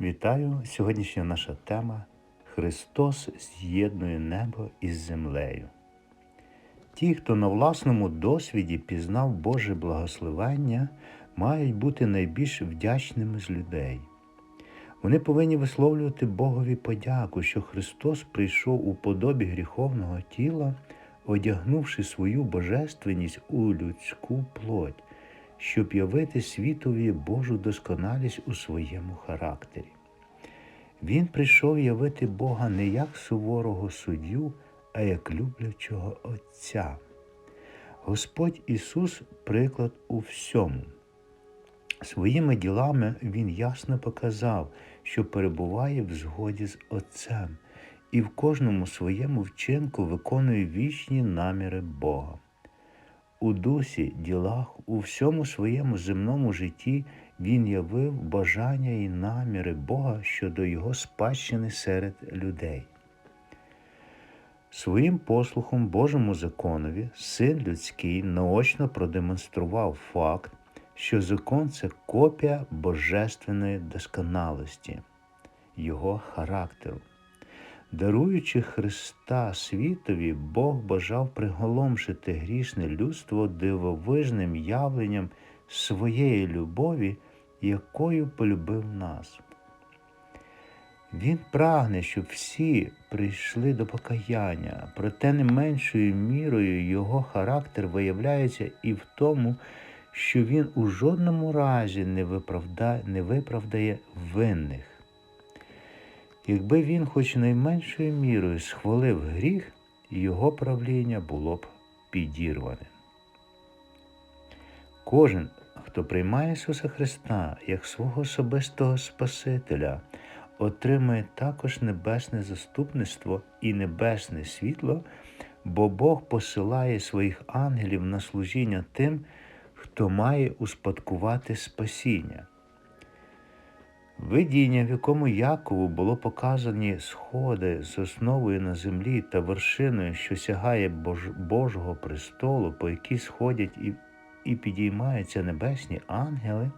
Вітаю! Сьогоднішня наша тема Христос з'єднує небо із землею. Ті, хто на власному досвіді пізнав Боже благословення, мають бути найбільш вдячними з людей. Вони повинні висловлювати Богові подяку, що Христос прийшов у подобі гріховного тіла, одягнувши свою божественність у людську плоть, щоб явити світові Божу досконалість у своєму характері. Він прийшов явити Бога не як суворого суддю, а як люблячого Отця. Господь Ісус приклад у всьому. Своїми ділами Він ясно показав, що перебуває в згоді з Отцем і в кожному своєму вчинку виконує вічні наміри Бога. У дусі, ділах, у всьому своєму земному житті Він явив бажання і наміри Бога щодо Його спадщини серед людей. Своїм послухом Божому законові син людський наочно продемонстрував факт, що закон це копія божественної досконалості, Його характеру. Даруючи Христа світові, Бог бажав приголомшити грішне людство дивовижним явленням своєї любові, якою полюбив нас. Він прагне, щоб всі прийшли до покаяння, проте не меншою мірою його характер виявляється і в тому, що він у жодному разі не виправдає, не виправдає винних. Якби він хоч найменшою мірою схвалив гріх, його правління було б підірване. Кожен, хто приймає Ісуса Христа як свого особистого Спасителя, отримує також небесне заступництво і небесне світло, бо Бог посилає своїх ангелів на служіння тим, хто має успадкувати спасіння. Видіння, в якому Якову було показані сходи з основою на землі та вершиною, що сягає Бож... Божого престолу, по якій сходять і, і підіймаються небесні ангели,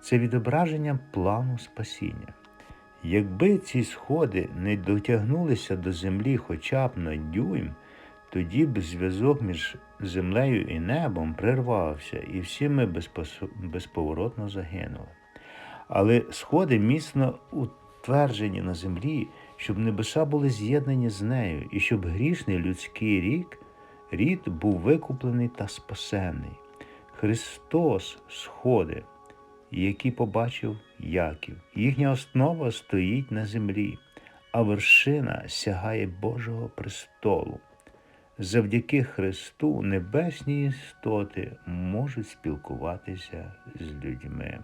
це відображення плану спасіння. Якби ці сходи не дотягнулися до землі хоча б на дюйм, тоді б зв'язок між землею і небом прервався, і всі ми безпос... безповоротно загинули. Але сходи міцно утверджені на землі, щоб небеса були з'єднані з нею, і щоб грішний людський рік, рід був викуплений та спасений. Христос сходи, які побачив Яків. Їхня основа стоїть на землі, а вершина сягає Божого престолу. Завдяки Христу небесні істоти можуть спілкуватися з людьми.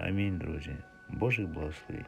Амінь, друзі. Божих благословень.